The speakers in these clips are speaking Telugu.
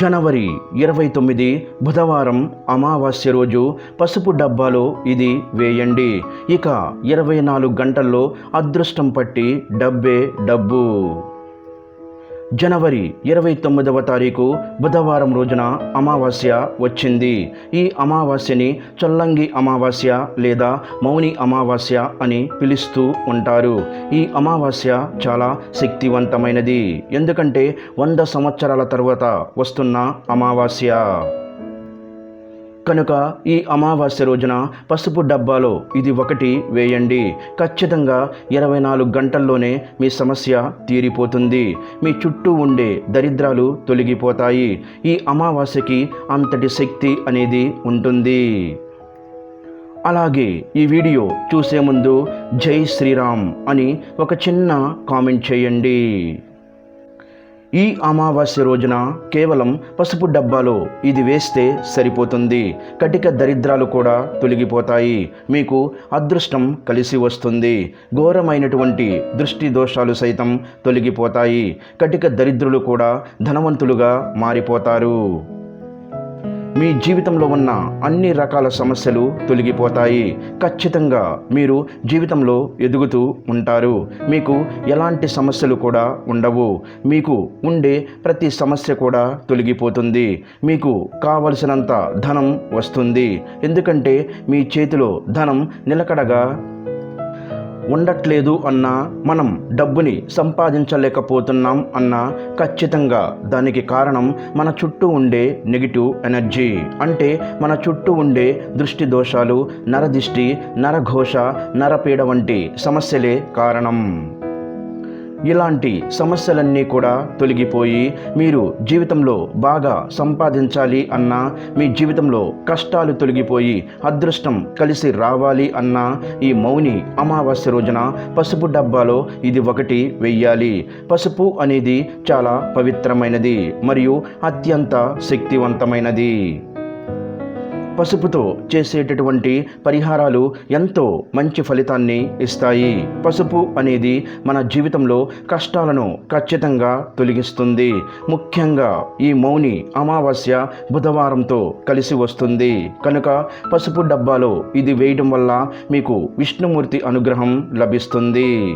జనవరి ఇరవై తొమ్మిది బుధవారం అమావాస్య రోజు పసుపు డబ్బాలో ఇది వేయండి. ఇక ఇరవై నాలుగు గంటల్లో అదృష్టం పట్టి డబ్బే డబ్బు. జనవరి ఇరవై తొమ్మిదవ తారీఖు బుధవారం రోజున అమావాస్య వచ్చింది. ఈ అమావాస్యని చొల్లంగి అమావాస్య లేదా మౌని అమావాస్య అని పిలుస్తూ ఉంటారు. ఈ అమావాస్య చాలా శక్తివంతమైనది. ఎందుకంటే వంద సంవత్సరాల తరువాత వస్తున్న అమావాస్య. కనుక ఈ అమావాస్య రోజున పసుపు డబ్బాలో ఇది ఒకటి వేయండి. ఖచ్చితంగా ఇరవై నాలుగు గంటల్లోనే మీ సమస్య తీరిపోతుంది. మీ చుట్టూ ఉండే దరిద్రాలు తొలగిపోతాయి. ఈ అమావాస్యకి అంతటి శక్తి అనేది ఉంటుంది. అలాగే ఈ వీడియో చూసే ముందు జై శ్రీరామ్ అని ఒక చిన్న కామెంట్ చేయండి. ఈ అమావాస్య రోజున కేవలం పసుపు డబ్బాలో ఇది వేస్తే సరిపోతుంది. కటిక దరిద్రాలు కూడా తొలగిపోతాయి. మీకు అదృష్టం కలిసి వస్తుంది. ఘోరమైనటువంటి దృష్టి దోషాలు సైతం తొలగిపోతాయి. కటిక దరిద్రులు కూడా ధనవంతులుగా మారిపోతారు. మీ జీవితంలో ఉన్న అన్ని రకాల సమస్యలు తొలగిపోతాయి. ఖచ్చితంగా మీరు జీవితంలో ఎదుగుతూ ఉంటారు. మీకు ఎలాంటి సమస్యలు కూడా ఉండవు. మీకు ఉండే ప్రతి సమస్య కూడా తొలగిపోతుంది. మీకు కావలసినంత ధనం వస్తుంది. ఎందుకంటే మీ చేతిలో ధనం నిలకడగా ఉండట్లేదు అన్నా మనం డబ్బుని సంపాదించలేకపోతున్నాం అన్నా ఖచ్చితంగా దానికి కారణం మన చుట్టూ ఉండే నెగిటివ్ ఎనర్జీ. అంటే మన చుట్టూ ఉండే దృష్టి దోషాలు నరదిష్టి నరఘోష నరపీడ వంటి సమస్యలే కారణం. ఇలాంటి సమస్యలన్నీ కూడా తొలగిపోయి మీరు జీవితంలో బాగా సంపాదించాలి అన్నా మీ జీవితంలో కష్టాలు తొలగిపోయి అదృష్టం కలిసి రావాలి అన్నా ఈ మౌని అమావాస్య రోజున పసుపు డబ్బాలో ఇది ఒకటి వెయ్యాలి. పసుపు అనేది చాలా పవిత్రమైనది మరియు అత్యంత శక్తివంతమైనది. పసుపుతో చేసేటటువంటి పరిహారాలు ఎంతో మంచి ఫలితాన్ని ఇస్తాయి. పసుపు అనేది మన జీవితంలో కష్టాలను ఖచ్చితంగా తొలగిస్తుంది. ముఖ్యంగా ఈ మౌని అమావాస్య బుధవారంతో కలిసి వస్తుంది. కనుక పసుపు డబ్బాలో ఇది వేయడం వల్ల మీకు విష్ణుమూర్తి అనుగ్రహం లభిస్తుంది.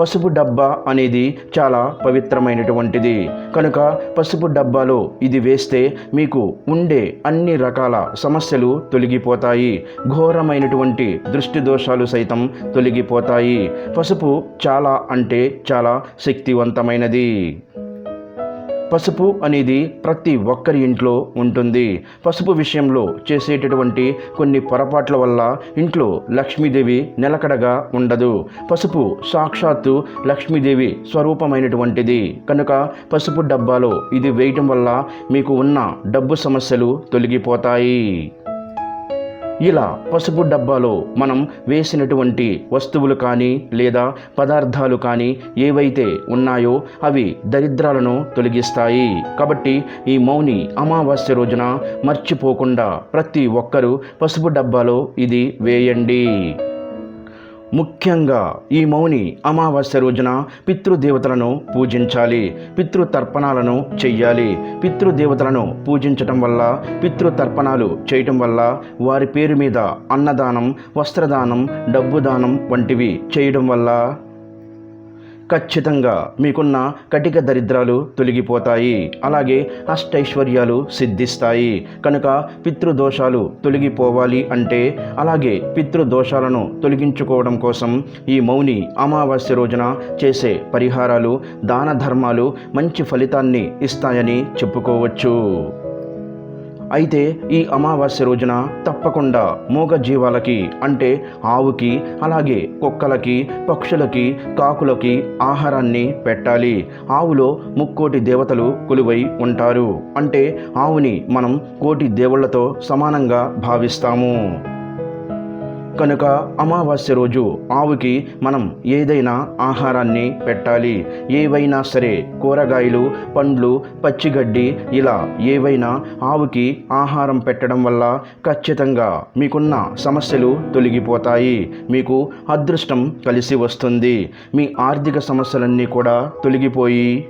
పసుపు డబ్బా అనేది చాలా పవిత్రమైనటువంటిది. కనుక పసుపు డబ్బాలో ఇది వేస్తే మీకు ఉండే అన్ని రకాల సమస్యలు తొలగిపోతాయి. ఘోరమైనటువంటి దృష్టి దోషాలు సైతం తొలగిపోతాయి. పసుపు చాలా అంటే చాలా శక్తివంతమైనది. పసుపు అనేది ప్రతి ఒక్కరి ఇంట్లో ఉంటుంది. పసుపు విషయంలో చేసేటటువంటి కొన్ని పొరపాట్ల వల్ల ఇంట్లో లక్ష్మీదేవి నిలకడగా ఉండదు. పసుపు సాక్షాత్తు లక్ష్మీదేవి స్వరూపమైనటువంటిది. కనుక పసుపు డబ్బాలో ఇది వేయటం వల్ల మీకు ఉన్న డబ్బు సమస్యలు తొలగిపోతాయి. ఇలా పసుపు డబ్బాలో మనం వేసినటువంటి వస్తువులు కానీ లేదా పదార్థాలు కానీ ఏవైతే ఉన్నాయో అవి దరిద్రాలను తొలగిస్తాయి. కాబట్టి ఈ మౌని అమావాస్య రోజున మర్చిపోకుండా ప్రతి ఒక్కరూ పసుపు డబ్బాలో ఇది వేయండి. ముఖ్యంగా ఈ మౌని అమావాస్య రోజున పితృదేవతలను పూజించాలి పితృతర్పణాలను చెయ్యాలి. పితృదేవతలను పూజించటం వల్ల పితృతర్పణాలు చేయటం వల్ల వారి పేరు మీద అన్నదానం వస్త్రదానం డబ్బు దానం వంటివి చేయడం వల్ల ఖచ్చితంగా మీకున్న కటిక దరిద్రాలు తొలగిపోతాయి. అలాగే అష్టైశ్వర్యాలు సిద్ధిస్తాయి. కనుక పితృదోషాలు తొలగిపోవాలి అంటే అలాగే పితృదోషాలను తొలగించుకోవడం కోసం ఈ మౌని అమావాస్య రోజున చేసే పరిహారాలు దాన ధర్మాలు మంచి ఫలితాన్ని ఇస్తాయని చెప్పుకోవచ్చు. అయితే ఈ అమావాస్య రోజున తప్పకుండా మూగ జీవాలకి అంటే ఆవుకి అలాగే కుక్కలకి పక్షులకి కాకులకి ఆహారాన్ని పెట్టాలి. ఆవులో ముక్కోటి దేవతలు కొలువై ఉంటారు. అంటే ఆవుని మనం కోటి దేవుళ్ళతో సమానంగా భావిస్తాము. కనుక అమావాస్య రోజు ఆవుకి మనం ఏదైనా ఆహారాన్ని పెట్టాలి. ఏవైనా సరే కూరగాయలు పండ్లు పచ్చిగడ్డి ఇలా ఏవైనా ఆవుకి ఆహారం పెట్టడం వల్ల ఖచ్చితంగా మీకున్న సమస్యలు తొలగిపోతాయి. మీకు అదృష్టం కలిసి వస్తుంది. మీ ఆర్థిక సమస్యలన్నీ కూడా తొలగిపోయి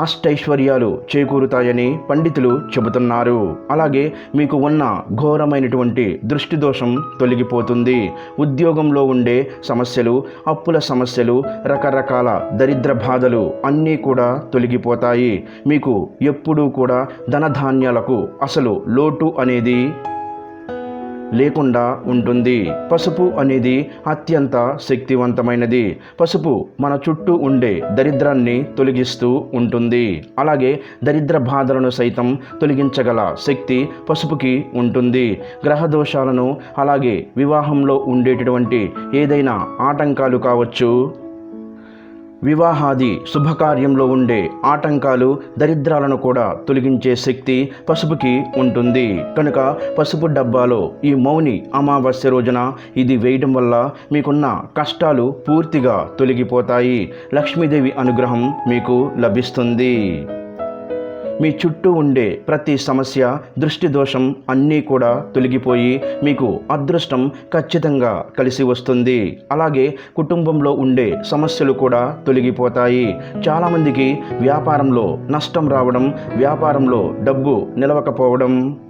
అష్టైశ్వర్యాలు చేకూరుతాయని పండితులు చెబుతున్నారు. అలాగే మీకు ఉన్న ఘోరమైనటువంటి దృష్టి దోషం తొలగిపోతుంది. ఉద్యోగంలో ఉండే సమస్యలు అప్పుల సమస్యలు రకరకాల దరిద్ర బాధలు అన్నీ కూడా తొలగిపోతాయి. మీకు ఎప్పుడూ కూడా ధనధాన్యాలకు అసలు లోటు అనేది లేకుండా ఉంటుంది. పసుపు అనేది అత్యంత శక్తివంతమైనది. పసుపు మన చుట్టూ ఉండే దరిద్రాన్ని తొలగిస్తూ ఉంటుంది. అలాగే దరిద్ర బాధలను సైతం తొలగించగల శక్తి పసుపుకి ఉంటుంది. గ్రహ దోషాలను అలాగే వివాహంలో ఉండేటటువంటి ఏదైనా ఆటంకాలు కావచ్చు వివాహాది శుభకార్యంలో ఉండే ఆటంకాలు దరిద్రాలను కూడా తొలగించే శక్తి పసుపుకి ఉంటుంది. కనుక పసుపు డబ్బాలో ఈ మౌని అమావాస్య రోజున ఇది వేయడం వల్ల మీకున్న కష్టాలు పూర్తిగా తొలగిపోతాయి. లక్ష్మీదేవి అనుగ్రహం మీకు లభిస్తుంది. మీ చుట్టూ ఉండే ప్రతి సమస్య దృష్టి దోషం అన్నీ కూడా తొలగిపోయి మీకు అదృష్టం ఖచ్చితంగా కలిసి వస్తుంది. అలాగే కుటుంబంలో ఉండే సమస్యలు కూడా తొలగిపోతాయి. చాలామందికి వ్యాపారంలో నష్టం రావడం వ్యాపారంలో డబ్బు నిలవకపోవడం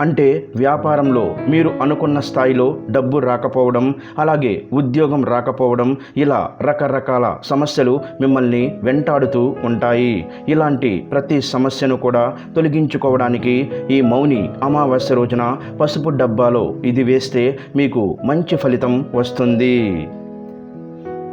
అంటే వ్యాపారంలో మీరు అనుకున్న స్థాయిలో డబ్బు రాకపోవడం అలాగే ఉద్యోగం రాకపోవడం ఇలా రకరకాల సమస్యలు మిమ్మల్ని వెంటాడుతూ ఉంటాయి. ఇలాంటి ప్రతి సమస్యను కూడా తొలగించుకోవడానికి ఈ మౌని అమావాస్య రోజున పసుపు డబ్బాలో ఇది వేస్తే మీకు మంచి ఫలితం వస్తుంది.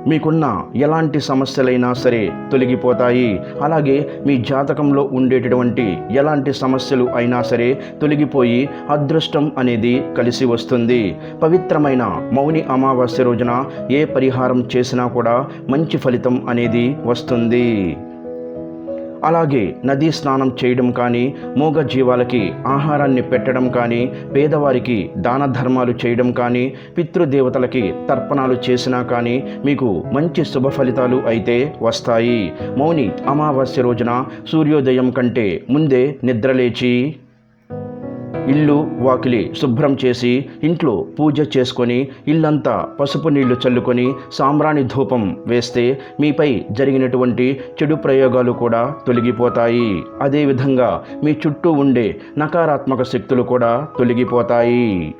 మీకున్న ఎలాంటి సమస్యలైనా సరే తొలగిపోతాయి. అలాగే మీ జాతకంలో ఉండేటటువంటి ఎలాంటి సమస్యలు అయినా సరే తొలగిపోయి అదృష్టం అనేది కలిసి వస్తుంది. పవిత్రమైన మౌని అమావాస్య రోజున ఏ పరిహారం చేసినా కూడా మంచి ఫలితం అనేది వస్తుంది. అలాగే నదీ స్నానం చేయడం కానీ మూగ జీవాలకి ఆహారాన్ని పెట్టడం కానీ పేదవారికి దాన ధర్మాలు చేయడం కానీ పితృదేవతలకి తర్పణాలు చేసినా కానీ మీకు మంచి శుభ ఫలితాలు అయితే వస్తాయి. మౌని అమావాస్య రోజున సూర్యోదయం కంటే ముందే నిద్రలేచి ఇల్లు వాకిలి శుభ్రం చేసి ఇంట్లో పూజ చేసుకొని ఇల్లంతా పసుపు నీళ్ళు చల్లుకొని సాంబ్రాణి ధూపం వేస్తే మీపై జరిగినటువంటి చెడు ప్రయోగాలు కూడా తొలగిపోతాయి. అదేవిధంగా మీ చుట్టూ ఉండే నకారాత్మక శక్తులు కూడా తొలగిపోతాయి.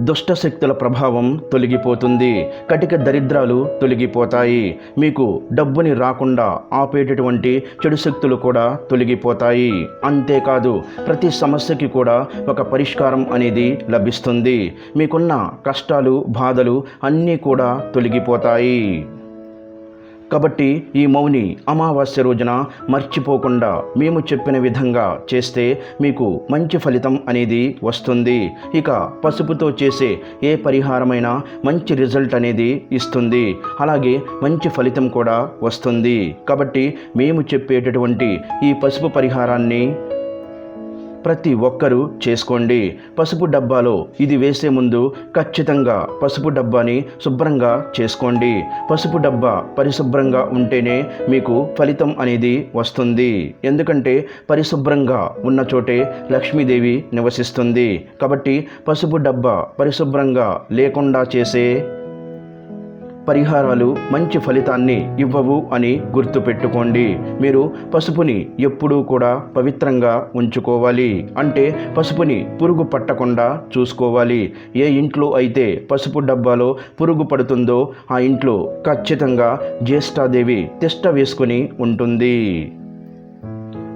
దుష్ట శక్తుల ప్రభావం తొలగిపోతుంది. కటిక దరిద్రాలు తొలగిపోతాయి. మీకు డబ్బుని రాకుండా ఆపేటటువంటి చెడు శక్తులు కూడా తొలగిపోతాయి. అంతేకాదు ప్రతి సమస్యకి కూడా ఒక పరిష్కారం అనేది లభిస్తుంది. మీకున్న కష్టాలు బాధలు అన్నీ కూడా తొలగిపోతాయి. కాబట్టి ఈ మౌని అమావాస్య రోజున మర్చిపోకుండా మేము చెప్పిన విధంగా చేస్తే మీకు మంచి ఫలితం అనేది వస్తుంది. ఇక పసుపుతో చేసే ఏ పరిహారమైనా మంచి రిజల్ట్ అనేది ఇస్తుంది. అలాగే మంచి ఫలితం కూడా వస్తుంది. కాబట్టి మేము చెప్పేటటువంటి ఈ పసుపు పరిహారాన్ని ప్రతి ఒక్కరూ చేసుకోండి. పసుపు డబ్బాలో ఇది వేసే ముందు ఖచ్చితంగా పసుపు డబ్బాని శుభ్రంగా చేసుకోండి. పసుపు డబ్బా పరిశుభ్రంగా ఉంటేనే మీకు ఫలితం అనేది వస్తుంది. ఎందుకంటే పరిశుభ్రంగా ఉన్న చోటే లక్ష్మీదేవి నివసిస్తుంది. కాబట్టి పసుపు డబ్బా పరిశుభ్రంగా లేకుండా చేసే పరిహారాలు మంచి ఫలితాన్ని ఇవ్వవు అని గుర్తుపెట్టుకోండి మీరు పసుపుని ఎప్పుడూ కూడా పవిత్రంగా ఉంచుకోవాలి. అంటే పసుపుని పురుగు పట్టకుండా చూసుకోవాలి. ఏ ఇంట్లో అయితే పసుపు డబ్బాలో పురుగు పడుతుందో ఆ ఇంట్లో ఖచ్చితంగా జ్యేష్ఠాదేవి తిష్ట వేసుకుని ఉంటుంది.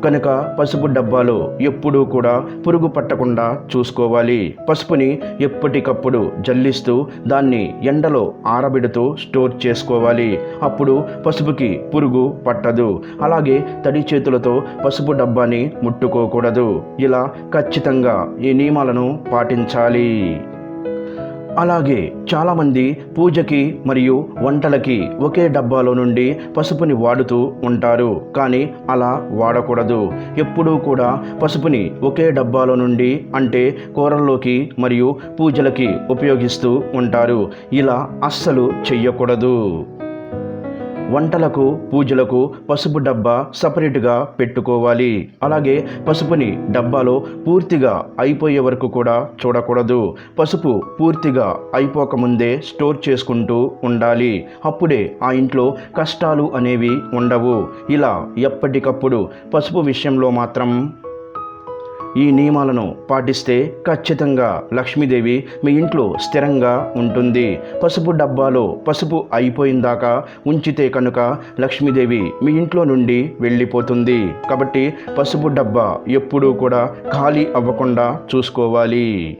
కనుక పసుపు డబ్బాలో ఎప్పుడూ కూడా పురుగు పట్టకుండా చూసుకోవాలి. పసుపుని ఎప్పటికప్పుడు జల్లిస్తూ దాన్ని ఎండలో ఆరబెడుతూ స్టోర్ చేసుకోవాలి. అప్పుడు పసుపుకి పురుగు పట్టదు. అలాగే తడి చేతులతో పసుపు డబ్బాని ముట్టుకోకూడదు. ఇలా ఖచ్చితంగా ఈ నియమాలను పాటించాలి. అలాగే చాలామంది పూజకి మరియు వంటలకి ఒకే డబ్బాలో నుండి పసుపుని వాడుతూ ఉంటారు. కానీ అలా వాడకూడదు. ఎప్పుడూ కూడా పసుపుని ఒకే డబ్బాలో నుండి అంటే కూరల్లోకి మరియు పూజలకి ఉపయోగిస్తూ ఉంటారు. ఇలా అస్సలు చెయ్యకూడదు. వంటలకు పూజలకు పసుపు డబ్బా సపరేట్గా పెట్టుకోవాలి. అలాగే పసుపుని డబ్బాలో పూర్తిగా అయిపోయే వరకు కూడా చూడకూడదు. పసుపు పూర్తిగా అయిపోకముందే స్టోర్ చేసుకుంటూ ఉండాలి. అప్పుడే ఆ ఇంట్లో కష్టాలు అనేవి ఉండవు. ఇలా ఎప్పటికప్పుడు పసుపు విషయంలో మాత్రం ఈ నియమాలను పాటిస్తే ఖచ్చితంగా లక్ష్మీదేవి మీ ఇంట్లో స్థిరంగా ఉంటుంది. పసుపు డబ్బాలో పసుపు అయిపోయిందాక ఉంచితే కనుక లక్ష్మీదేవి మీ ఇంట్లో నుండి వెళ్ళిపోతుంది. కాబట్టి పసుపు డబ్బా ఎప్పుడూ కూడా ఖాళీ అవ్వకుండా చూసుకోవాలి.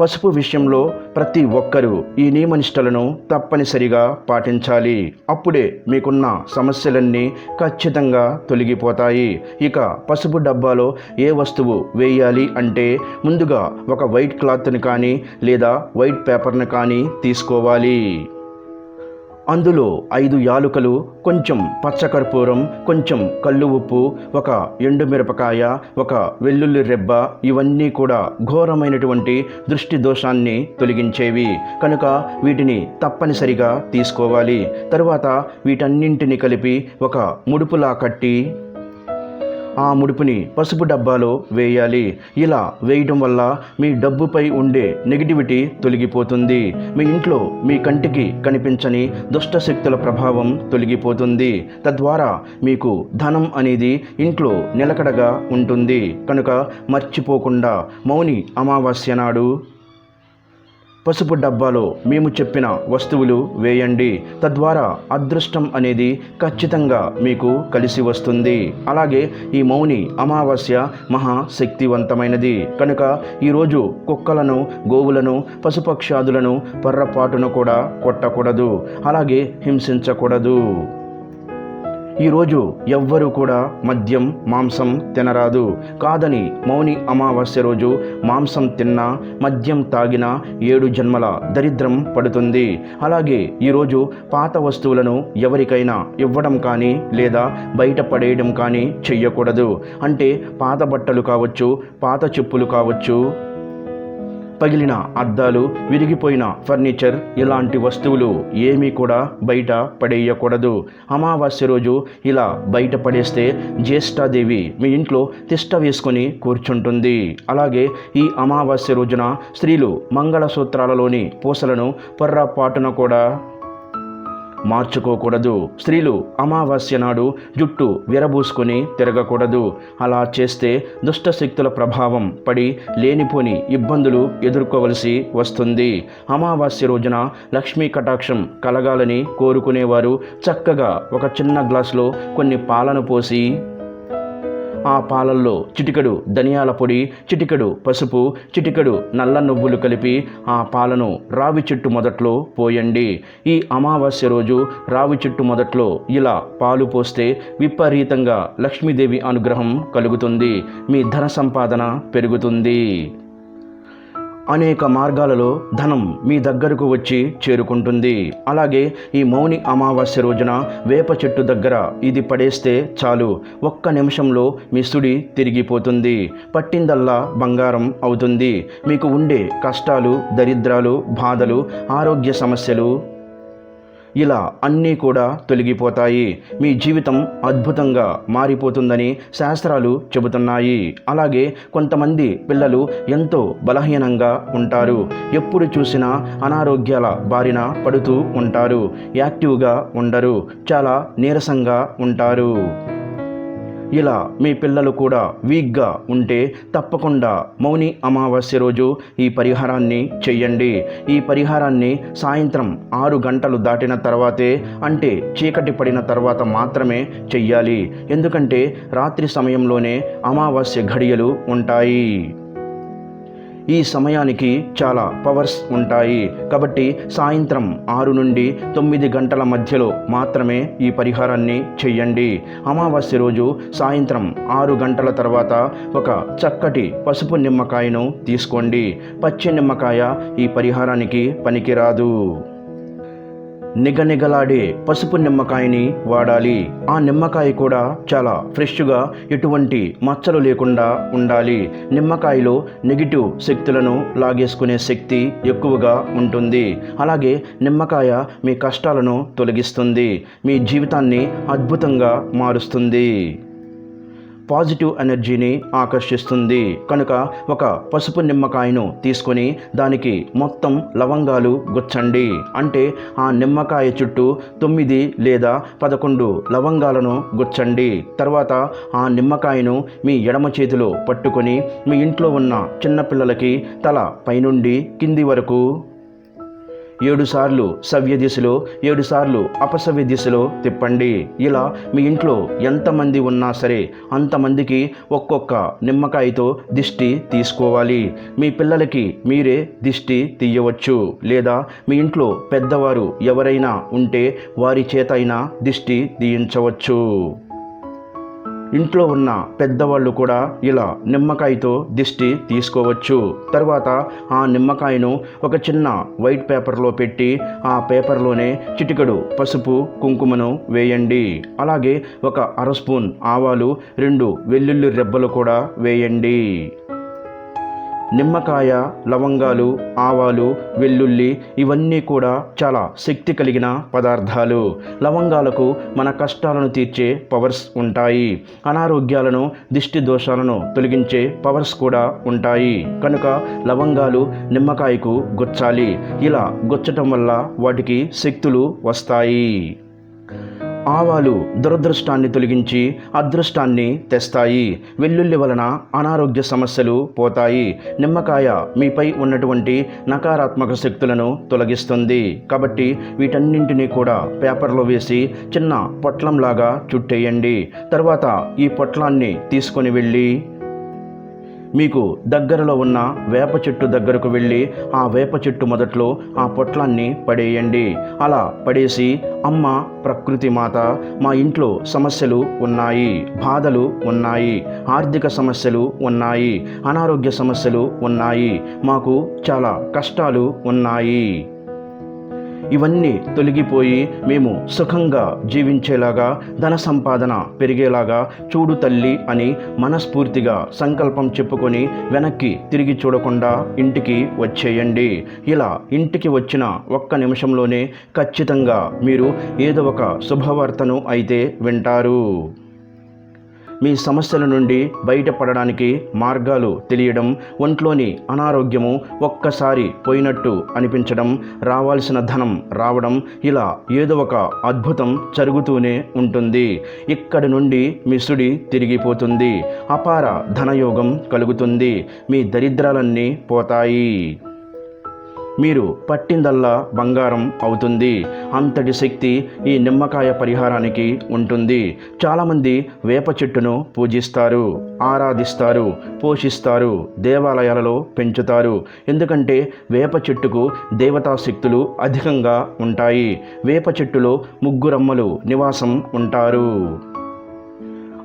పసుపు విషయంలో ప్రతి ఒక్కరూ ఈ నియమనిష్టలను తప్పనిసరిగా పాటించాలి. అప్పుడే మీకున్న సమస్యలన్నీ ఖచ్చితంగా తొలగిపోతాయి. ఇక పసుపు డబ్బాలో ఏ వస్తువు వేయాలి అంటే ముందుగా ఒక వైట్ క్లాత్ని కానీ లేదా వైట్ పేపర్ని కానీ తీసుకోవాలి. అందులో ఐదు యాలుకలు కొంచెం పచ్చకర్పూరం కొంచెం కళ్ళు ఉప్పు ఒక ఎండుమిరపకాయ ఒక వెల్లుల్లి రెబ్బ ఇవన్నీ కూడా ఘోరమైనటువంటి దృష్టి దోషాన్ని తొలగించేవి. కనుక వీటిని తప్పనిసరిగా తీసుకోవాలి. తరువాత వీటన్నింటిని కలిపి ఒక ముడుపులా కట్టి ఆ ముడుపుని పసుపు డబ్బాలో వేయాలి. ఇలా వేయడం వల్ల మీ డబ్బుపై ఉండే నెగిటివిటీ తొలగిపోతుంది. మీ ఇంట్లో మీ కంటికి కనిపించని దుష్ట శక్తుల ప్రభావం తొలగిపోతుంది. తద్వారా మీకు ధనం అనేది ఇంట్లో నిలకడగా ఉంటుంది. కనుక మర్చిపోకుండా మౌని అమావాస్య నాడు పసుపు డబ్బాలో మేము చెప్పిన వస్తువులు వేయండి. తద్వారా అదృష్టం అనేది ఖచ్చితంగా మీకు కలిసి వస్తుంది. అలాగే ఈ మౌని అమావాస్య మహాశక్తివంతమైనది. కనుక ఈరోజు కుక్కలను గోవులను పశుపక్షాదులను పొర్రపాటును కూడా కొట్టకూడదు. అలాగే హింసించకూడదు. ఈరోజు ఎవ్వరూ కూడా మద్యం మాంసం తినరాదు. కాదని మౌని అమావాస్య రోజు మాంసం తిన్నా మద్యం తాగినా ఏడు జన్మల దరిద్రం పడుతుంది. అలాగే ఈరోజు పాత వస్తువులను ఎవరికైనా ఇవ్వడం కానీ లేదా బయట పడేయడం కానీ చెయ్యకూడదు. అంటే పాత బట్టలు కావచ్చు పాత చెప్పులు కావచ్చు పగిలిన అద్దాలు విరిగిపోయిన ఫర్నిచర్ ఇలాంటి వస్తువులు ఏమీ కూడా బయట పడేయకూడదు. అమావాస్య రోజు ఇలా బయట పడేస్తే జ్యేష్ఠాదేవి మీ ఇంట్లో తిష్ట వేసుకొని కూర్చుంటుంది. అలాగే ఈ అమావాస్య రోజున స్త్రీలు మంగళసూత్రాలలోని పూసలను పొర్రపాటున కూడా మార్చుకోకూడదు. స్త్రీలు అమావాస్య నాడు జుట్టు విరబూసుకొని తిరగకూడదు. అలా చేస్తే దుష్ట శక్తుల ప్రభావం పడి లేనిపోని ఇబ్బందులు ఎదుర్కోవలసి వస్తుంది. అమావాస్య రోజున లక్ష్మీ కటాక్షం కలగాలని కోరుకునేవారు. చక్కగా ఒక చిన్న గ్లాసులో కొన్ని పాలను పోసి ఆ పాలల్లో చిటికెడు ధనియాల పొడి చిటికెడు పసుపు చిటికెడు నల్ల నువ్వులు కలిపి ఆ పాలను రావి చెట్టు మొదట్లో పోయండి. ఈ అమావాస్య రోజు రావి చెట్టు మొదట్లో ఇలా పాలు పోస్తే విపరీతంగా లక్ష్మీదేవి అనుగ్రహం కలుగుతుంది. మీ ధన సంపాదన పెరుగుతుంది. అనేక మార్గాలలో ధనం మీ దగ్గరకు వచ్చి చేరుకుంటుంది. అలాగే ఈ మౌని అమావాస్య రోజున వేప చెట్టు దగ్గర ఇది పడేస్తే చాలు. ఒక్క నిమిషంలో మీ సుడి తిరిగిపోతుంది. పట్టిందల్లా బంగారం అవుతుంది. మీకు ఉండే కష్టాలు దరిద్రాలు బాధలు ఆరోగ్య సమస్యలు ఇలా అన్నీ కూడా తొలగిపోతాయి. మీ జీవితం అద్భుతంగా మారిపోతుందని శాస్త్రాలు చెబుతున్నాయి. అలాగే కొంతమంది పిల్లలు ఎంతో బలహీనంగా ఉంటారు. ఎప్పుడు చూసినా అనారోగ్యాల బారిన పడుతూ ఉంటారు. యాక్టివ్గా ఉండరు. చాలా నీరసంగా ఉంటారు. ఇలా మీ పిల్లలు కూడా వీక్గా ఉంటే తప్పకుండా మౌని అమావాస్య రోజు ఈ పరిహారాన్ని చెయ్యండి. ఈ పరిహారాన్ని సాయంత్రం ఆరు గంటలు దాటిన తర్వాతే అంటే చీకటి పడిన తర్వాత మాత్రమే చెయ్యాలి. ఎందుకంటే రాత్రి సమయంలోనే అమావాస్య ఘడియలు ఉంటాయి. ఈ సమయానికి చాలా పవర్స్ ఉంటాయి. కాబట్టి సాయంత్రం ఆరు నుండి తొమ్మిది గంటల మధ్యలో మాత్రమే ఈ పరిహారాన్ని చెయ్యండి అమావాస్య రోజు సాయంత్రం ఆరు గంటల తర్వాత ఒక చక్కటి పసుపు నిమ్మకాయను తీసుకోండి. పచ్చి నిమ్మకాయ ఈ పరిహారానికి పనికిరాదు. నిగనిగలాడే పసుపు నిమ్మకాయని వాడాలి. ఆ నిమ్మకాయ కూడా చాలా ఫ్రెష్గా ఎటువంటి మచ్చలు లేకుండా ఉండాలి. నిమ్మకాయలో నెగిటివ్ శక్తులను లాగేసుకునే శక్తి ఎక్కువగా ఉంటుంది. అలాగే నిమ్మకాయ మీ కష్టాలను తొలగిస్తుంది. మీ జీవితాన్ని అద్భుతంగా మారుస్తుంది. పాజిటివ్ ఎనర్జీని ఆకర్షిస్తుంది. కనుక ఒక పసుపు నిమ్మకాయను తీసుకొని దానికి మొత్తం లవంగాలు గుచ్చండి. అంటే ఆ నిమ్మకాయ చుట్టూ తొమ్మిది లేదా పదకొండు లవంగాలను గుచ్చండి. తర్వాత ఆ నిమ్మకాయను మీ ఎడమ చేతిలో పట్టుకొని మీ ఇంట్లో ఉన్న చిన్నపిల్లలకి తల పైనుండి కింది వరకు ఏడుసార్లు సవ్య దిశలో ఏడుసార్లు అపసవ్య దిశలో తిప్పండి. ఇలా మీ ఇంట్లో ఎంతమంది ఉన్నా సరే అంతమందికి ఒక్కొక్క నిమ్మకాయతో దిష్టి తీసుకోవాలి. మీ పిల్లలకి మీరే దిష్టి తీయవచ్చు. లేదా మీ ఇంట్లో పెద్దవారు ఎవరైనా ఉంటే వారి చేత అయినా దిష్టి తీయించవచ్చు. ఇంట్లో ఉన్న పెద్దవాళ్ళు కూడా ఇలా నిమ్మకాయతో దిష్టి తీసుకోవచ్చు. తర్వాత ఆ నిమ్మకాయను ఒక చిన్న వైట్ పేపర్లో పెట్టి ఆ పేపర్లోనే చిటికడు పసుపు కుంకుమను వేయండి. అలాగే ఒక అర స్పూన్ ఆవాలు రెండు వెల్లుల్లి రెబ్బలు కూడా వేయండి. నిమ్మకాయ లవంగాలు ఆవాలు వెల్లుల్లి ఇవన్నీ కూడా చాలా శక్తి కలిగిన పదార్థాలు. లవంగాలకు మన కష్టాలను తీర్చే పవర్స్ ఉంటాయి. అనారోగ్యాలను దిష్టి దోషాలను తొలగించే పవర్స్ కూడా ఉంటాయి. కనుక లవంగాలు నిమ్మకాయకు గుచ్చాలి. ఇలా గుచ్చటం వల్ల వాటికి శక్తులు వస్తాయి. ఆవాలు దురదృష్టాన్ని తొలగించి అదృష్టాన్ని తెస్తాయి. వెల్లుల్లి వలన అనారోగ్య సమస్యలు పోతాయి. నిమ్మకాయ మీపై ఉన్నటువంటి నకారాత్మక శక్తులను తొలగిస్తుంది. కాబట్టి వీటన్నింటినీ కూడా పేపర్లో వేసి చిన్న పొట్లంలాగా చుట్టేయండి. తర్వాత ఈ పొట్లాన్ని తీసుకొని వెళ్ళి మీకు దగ్గరలో ఉన్న వేప చెట్టు దగ్గరకు వెళ్ళి ఆ వేప చెట్టు మొదట్లో ఆ పొట్లాన్ని పడేయండి. అలా పడేసి అమ్మ ప్రకృతి మాత మా ఇంట్లో సమస్యలు ఉన్నాయి బాధలు ఉన్నాయి ఆర్థిక సమస్యలు ఉన్నాయి అనారోగ్య సమస్యలు ఉన్నాయి మాకు చాలా కష్టాలు ఉన్నాయి. ఇవన్నీ తొలగిపోయి మేము సుఖంగా జీవించేలాగా ధన సంపాదన పెరిగేలాగా చూడు తల్లి అని మనస్ఫూర్తిగా సంకల్పం చెప్పుకొని వెనక్కి తిరిగి చూడకుండా ఇంటికి వచ్చేయండి. ఇలా ఇంటికి వచ్చిన ఒక్క నిమిషంలోనే ఖచ్చితంగా మీరు ఏదో ఒక శుభవార్తను అయితే వింటారు. మీ సమస్యల నుండి బయటపడడానికి మార్గాలు తెలియడం ఒంట్లోని అనారోగ్యము ఒక్కసారి పోయినట్టు అనిపించడం రావాల్సిన ధనం రావడం ఇలా ఏదో ఒక అద్భుతం జరుగుతూనే ఉంటుంది. ఇక్కడి నుండి మీ సుడి తిరిగిపోతుంది. అపార ధనయోగం కలుగుతుంది. మీ దరిద్రాలన్నీ పోతాయి. మీరు పట్టిందల్లా బంగారం అవుతుంది. అంతటి శక్తి ఈ నిమ్మకాయ పరిహారానికి ఉంటుంది. చాలామంది వేప చెట్టును పూజిస్తారు ఆరాధిస్తారు పోషిస్తారు దేవాలయాలలో పెంచుతారు. ఎందుకంటే వేప చెట్టుకు దేవతా శక్తులు అధికంగా ఉంటాయి. వేప చెట్టులో ముగ్గురమ్మలు నివాసం ఉంటారు.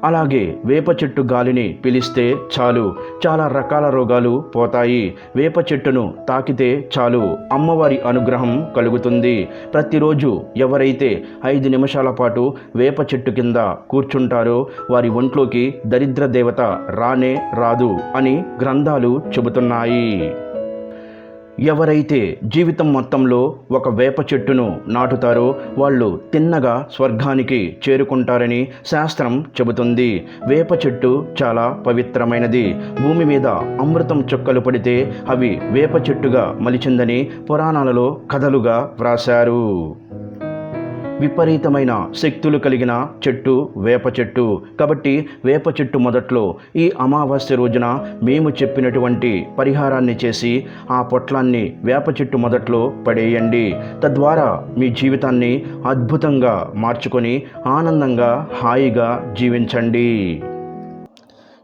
అలాగే వేప చెట్టు గాలిని పిలిస్తే చాలు. చాలా రకాల రోగాలు పోతాయి. వేప చెట్టును తాకితే చాలు. అమ్మవారి అనుగ్రహం కలుగుతుంది. ప్రతిరోజు ఎవరైతే ఐదు నిమిషాల పాటు వేప చెట్టు కింద కూర్చుంటారో వారి ఒంట్లోకి దరిద్ర దేవత రానే రాదు అని గ్రంథాలు చెబుతున్నాయి. ఎవరైతే జీవితం మొత్తంలో ఒక వేప చెట్టును నాటుతారో వాళ్ళు తిన్నగా స్వర్గానికి చేరుకుంటారని శాస్త్రం చెబుతుంది. వేప చెట్టు చాలా పవిత్రమైనది. భూమి మీద అమృతం చుక్కలు పడితే అవి వేప చెట్టుగా మలిచిందని పురాణాలలో కథలుగా వ్రాశారు. విపరీతమైన శక్తులు కలిగిన చెట్టు వేప చెట్టు. కాబట్టి వేప చెట్టు మొదట్లో ఈ అమావాస్య రోజున మేము చెప్పినటువంటి పరిహారాన్ని చేసి ఆ పొట్లాన్ని వేప చెట్టు మొదట్లో పడేయండి. తద్వారా మీ జీవితాన్ని అద్భుతంగా మార్చుకొని ఆనందంగా హాయిగా జీవించండి.